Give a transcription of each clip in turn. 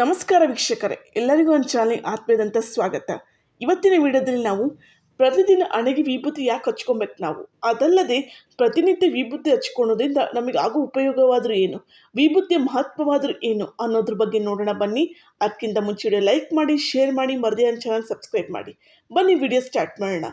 ನಮಸ್ಕಾರ ವೀಕ್ಷಕರೇ, ಎಲ್ಲರಿಗೂ ಒಂದು ಚಾನಲ್ ಆತ್ಮೀಯದಂಥ ಸ್ವಾಗತ. ಇವತ್ತಿನ ವಿಡಿಯೋದಲ್ಲಿ ನಾವು ಪ್ರತಿದಿನ ಹಣೆಗೆ ವಿಭೂತಿ ಯಾಕೆ ಹಚ್ಕೊಬೇಕು ನಾವು? ಅದಲ್ಲದೆ ಪ್ರತಿನಿತ್ಯ ವಿಭೂತಿ ಹಚ್ಕೊಳೋದ್ರಿಂದ ನಮಗೆ ಆಗೋ ಉಪಯೋಗವಾದರೂ ಏನು? ವಿಭೂತಿಯ ಮಹತ್ವವಾದರೂ ಏನು? ಅನ್ನೋದ್ರ ಬಗ್ಗೆ ನೋಡೋಣ ಬನ್ನಿ. ಅದಕ್ಕಿಂತ ಮುಂಚೆ ಲೈಕ್ ಮಾಡಿ, ಶೇರ್ ಮಾಡಿ, ಮರದೇ ನನ್ನ ಚಾನಲ್ ಸಬ್ಸ್ಕ್ರೈಬ್ ಮಾಡಿ. ಬನ್ನಿ ವಿಡಿಯೋ ಸ್ಟಾರ್ಟ್ ಮಾಡೋಣ.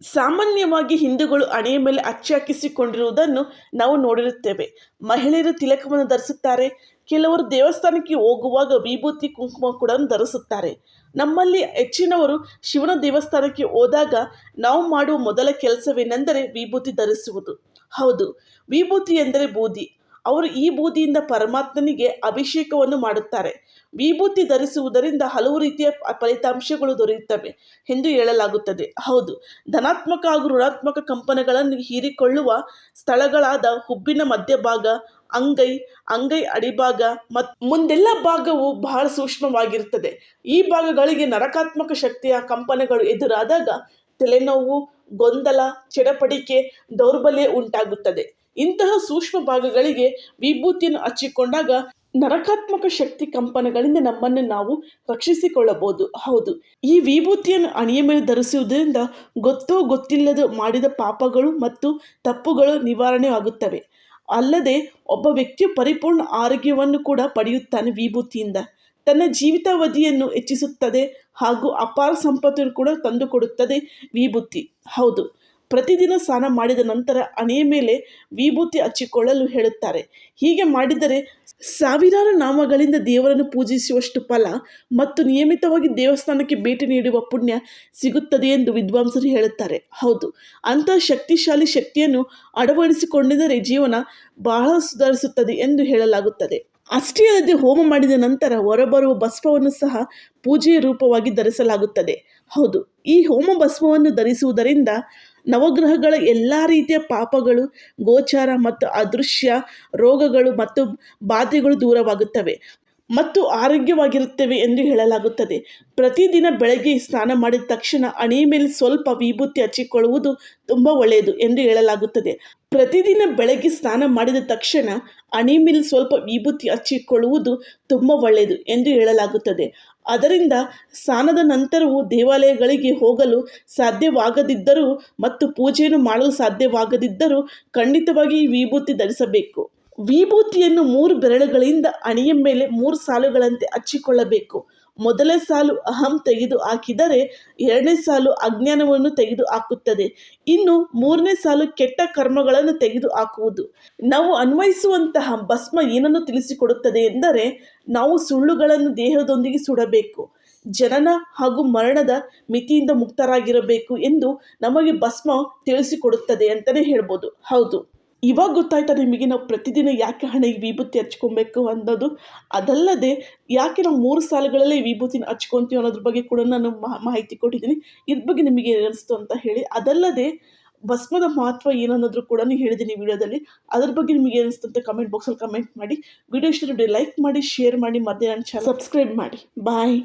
ಸಾಮಾನ್ಯವಾಗಿ ಹಿಂದೂಗಳು ಹಣೆಯ ಮೇಲೆ ಅಚ್ಚಿ ಹಾಕಿಸಿಕೊಂಡಿರುವುದನ್ನು ನಾವು ನೋಡಿರುತ್ತೇವೆ. ಮಹಿಳೆಯರು ತಿಲಕವನ್ನು ಧರಿಸುತ್ತಾರೆ ಕೆಲವರು ದೇವಸ್ಥಾನಕ್ಕೆ ಹೋಗುವಾಗ ವಿಭೂತಿ ಕುಂಕುಮ ಕೂಡ ಧರಿಸುತ್ತಾರೆ. ನಮ್ಮಲ್ಲಿ ಹೆಚ್ಚಿನವರು ಶಿವನ ದೇವಸ್ಥಾನಕ್ಕೆ ಹೋದಾಗ ನಾವು ಮಾಡುವ ಮೊದಲ ಕೆಲಸವೇನೆಂದರೆ ವಿಭೂತಿ ಧರಿಸುವುದು. ಹೌದು, ವಿಭೂತಿ ಎಂದರೆ ಬೂದಿ. ಅವರು ಈ ಬೂದಿಯಿಂದ ಪರಮಾತ್ಮನಿಗೆ ಅಭಿಷೇಕವನ್ನು ಮಾಡುತ್ತಾರೆ. ವಿಭೂತಿ ಧರಿಸುವುದರಿಂದ ಹಲವು ರೀತಿಯ ಫಲಿತಾಂಶಗಳು ದೊರೆಯುತ್ತವೆ ಎಂದು ಹೇಳಲಾಗುತ್ತದೆ. ಹೌದು, ಧನಾತ್ಮಕ ಹಾಗೂ ಋಣಾತ್ಮಕ ಕಂಪನಗಳನ್ನು ಹೀರಿಕೊಳ್ಳುವ ಸ್ಥಳಗಳಾದ ಹುಬ್ಬಿನ ಮಧ್ಯಭಾಗ, ಅಂಗೈ ಅಂಗೈ ಅಡಿಭಾಗ ಮತ್ತು ಮುಂದೆಲ್ಲ ಭಾಗವು ಬಹಳ ಸೂಕ್ಷ್ಮವಾಗಿರುತ್ತದೆ. ಈ ಭಾಗಗಳಿಗೆ ನರಕಾತ್ಮಕ ಶಕ್ತಿಯ ಕಂಪನಗಳು ಎದುರಾದಾಗ ತಲೆನೋವು, ಗೊಂದಲ, ಚಡಪಡಿಕೆ, ದೌರ್ಬಲ್ಯ ಉಂಟಾಗುತ್ತದೆ. ಇಂತಹ ಸೂಕ್ಷ್ಮ ಭಾಗಗಳಿಗೆ ವಿಭೂತಿಯನ್ನು ಹಚ್ಚಿಕೊಂಡಾಗ ನರಕಾತ್ಮಕ ಶಕ್ತಿ ಕಂಪನಗಳಿಂದ ನಮ್ಮನ್ನು ನಾವು ರಕ್ಷಿಸಿಕೊಳ್ಳಬಹುದು. ಹೌದು, ಈ ವಿಭೂತಿಯನ್ನು ಅಣಿಯ ಮೇಲೆ ಧರಿಸುವುದರಿಂದ ಗೊತ್ತೋ ಗೊತ್ತಿಲ್ಲದ ಮಾಡಿದ ಪಾಪಗಳು ಮತ್ತು ತಪ್ಪುಗಳು ನಿವಾರಣೆ ಆಗುತ್ತವೆ. ಅಲ್ಲದೆ ಒಬ್ಬ ವ್ಯಕ್ತಿಯು ಪರಿಪೂರ್ಣ ಆರೋಗ್ಯವನ್ನು ಕೂಡ ಪಡೆಯುತ್ತಾನೆ ವಿಭೂತಿಯಿಂದ. ತನ್ನ ಜೀವಿತಾವಧಿಯನ್ನು ಹೆಚ್ಚಿಸುತ್ತದೆ ಹಾಗೂ ಅಪಾರ ಸಂಪತ್ತನ್ನು ಕೂಡ ತಂದುಕೊಡುತ್ತದೆ ವಿಭೂತಿ. ಹೌದು ಪ್ರತಿದಿನ ಸ್ನಾನ ಮಾಡಿದ ನಂತರ ಹಣೆಯ ಮೇಲೆ ವಿಭೂತಿ ಹಚ್ಚಿಕೊಳ್ಳಲು ಹೇಳುತ್ತಾರೆ. ಹೀಗೆ ಮಾಡಿದರೆ ಸಾವಿರಾರು ನಾಮಗಳಿಂದ ದೇವರನ್ನು ಪೂಜಿಸುವಷ್ಟು ಫಲ ಮತ್ತು ನಿಯಮಿತವಾಗಿ ದೇವಸ್ಥಾನಕ್ಕೆ ಭೇಟಿ ನೀಡುವ ಪುಣ್ಯ ಸಿಗುತ್ತದೆ ಎಂದು ವಿದ್ವಾಂಸರು ಹೇಳುತ್ತಾರೆ. ಹೌದು ಅಂತಹ ಶಕ್ತಿಶಾಲಿ ಶಕ್ತಿಯನ್ನು ಅಳವಡಿಸಿಕೊಂಡಿದ್ದರೆ ಜೀವನ ಬಹಳ ಸುಧಾರಿಸುತ್ತದೆ ಎಂದು ಹೇಳಲಾಗುತ್ತದೆ. ಅಷ್ಟೇ ಅಲ್ಲದೆ ಹೋಮ ಮಾಡಿದ ನಂತರ ಹೊರಬರುವ ಭಸ್ಮವನ್ನು ಸಹ ಪೂಜೆಯ ರೂಪವಾಗಿ ಧರಿಸಲಾಗುತ್ತದೆ. ಹೌದು, ಈ ಹೋಮ ಭಸ್ಮವನ್ನು ಧರಿಸುವುದರಿಂದ ನವಗ್ರಹಗಳ ಎಲ್ಲ ರೀತಿಯ ಪಾಪಗಳು, ಗೋಚಾರ ಮತ್ತು ಅದೃಶ್ಯ ರೋಗಗಳು ಮತ್ತು ಬಾಧೆಗಳು ದೂರವಾಗುತ್ತವೆ ಮತ್ತು ಆರೋಗ್ಯವಾಗಿರುತ್ತವೆ ಎಂದು ಹೇಳಲಾಗುತ್ತದೆ. ಪ್ರತಿದಿನ ಬೆಳಗ್ಗೆ ಸ್ನಾನ ಮಾಡಿದ ತಕ್ಷಣ ಅಣೆ ಮೇಲೆ ಸ್ವಲ್ಪ ವಿಭೂತಿ ಹಚ್ಚಿಕೊಳ್ಳುವುದು ತುಂಬ ಒಳ್ಳೆಯದು ಎಂದು ಹೇಳಲಾಗುತ್ತದೆ. ಪ್ರತಿದಿನ ಬೆಳಗ್ಗೆ ಸ್ನಾನ ಮಾಡಿದ ತಕ್ಷಣ ಹಣೆ ಮೇಲೆ ಸ್ವಲ್ಪ ವಿಭೂತಿ ಹಚ್ಚಿಕೊಳ್ಳುವುದು ತುಂಬ ಒಳ್ಳೆಯದು ಎಂದು ಹೇಳಲಾಗುತ್ತದೆ. ಅದರಿಂದ ಸ್ನಾನದ ನಂತರವೂ ದೇವಾಲಯಗಳಿಗೆ ಹೋಗಲು ಸಾಧ್ಯವಾಗದಿದ್ದರೂ ಮತ್ತು ಪೂಜೆಯನ್ನು ಮಾಡಲು ಸಾಧ್ಯವಾಗದಿದ್ದರೂ ಖಂಡಿತವಾಗಿ ವಿಭೂತಿ ಧರಿಸಬೇಕು. ವಿಭೂತಿಯನ್ನು ಮೂರು ಬೆರಳುಗಳಿಂದ ಹಣೆಯ ಮೇಲೆ ಮೂರು ಸಾಲುಗಳಂತೆ ಹಚ್ಚಿಕೊಳ್ಳಬೇಕು. ಮೊದಲ ಸಾಲು ಅಹಂ ತೆಗೆದು ಹಾಕಿದರೆ ಎರಡನೇ ಸಾಲು ಅಜ್ಞಾನವನ್ನು ತೆಗೆದು ಹಾಕುತ್ತದೆ. ಇನ್ನು ಮೂರನೇ ಸಾಲು ಕೆಟ್ಟ ಕರ್ಮಗಳನ್ನು ತೆಗೆದು ಹಾಕುವುದು. ನಾವು ಅನ್ವಯಿಸುವಂತಹ ಭಸ್ಮ ಏನನ್ನು ತಿಳಿಸಿಕೊಡುತ್ತದೆ ಎಂದರೆ ನಾವು ಸುಳ್ಳುಗಳನ್ನು ದೇಹದೊಂದಿಗೆ ಸುಡಬೇಕು. ಜನನ ಹಾಗೂ ಮರಣದ ಮಿತಿಯಿಂದ ಮುಕ್ತರಾಗಿರಬೇಕು ಎಂದು ನಮಗೆ ಭಸ್ಮ ತಿಳಿಸಿಕೊಡುತ್ತದೆ ಅಂತಲೇ ಹೇಳ್ಬೋದು. ಹೌದು. ಇವಾಗ ಗೊತ್ತಾಯ್ತಾ ನಿಮಗೆ ನಾವು ಪ್ರತಿದಿನ ಯಾಕೆ ಹಣೆಗೆ ವಿಭೂತಿ ಹಚ್ಕೊಬೇಕು ಅನ್ನೋದು? ಅದಲ್ಲದೆ ಯಾಕೆ ನಾವು ಮೂರು ಸಾಲುಗಳಲ್ಲೇ ವಿಭೂತಿನ ಹಚ್ಕೊತೀವಿ ಅನ್ನೋದ್ರ ಬಗ್ಗೆ ಕೂಡ ನಾನು ಮಾ- ಮಾಹಿತಿ ಕೊಟ್ಟಿದ್ದೀನಿ. ಇದ್ರ ಬಗ್ಗೆ ನಿಮಗೆ ಏನು ಅನಿಸ್ತು ಅಂತ ಹೇಳಿ. ಅದಲ್ಲದೆ ಭಸ್ಮದ ಮಹತ್ವ ಏನು ಅನ್ನೋದ್ರು ಕೂಡ ಹೇಳಿದ್ದೀನಿ ವಿಡಿಯೋದಲ್ಲಿ. ಅದ್ರ ಬಗ್ಗೆ ನಿಮಗೆ ಅನಿಸ್ತು ಅಂತ ಕಮೆಂಟ್ ಬಾಕ್ಸಲ್ಲಿ ಕಮೆಂಟ್ ಮಾಡಿ. ವಿಡಿಯೋ ಇಷ್ಟ ಲೈಕ್ ಮಾಡಿ ಶೇರ್ ಮಾಡಿ ಮತ್ತೆ ನನ್ನ ಚಾನಲ್ ಸಬ್ಸ್ಕ್ರೈಬ್ ಮಾಡಿ. ಬಾಯ್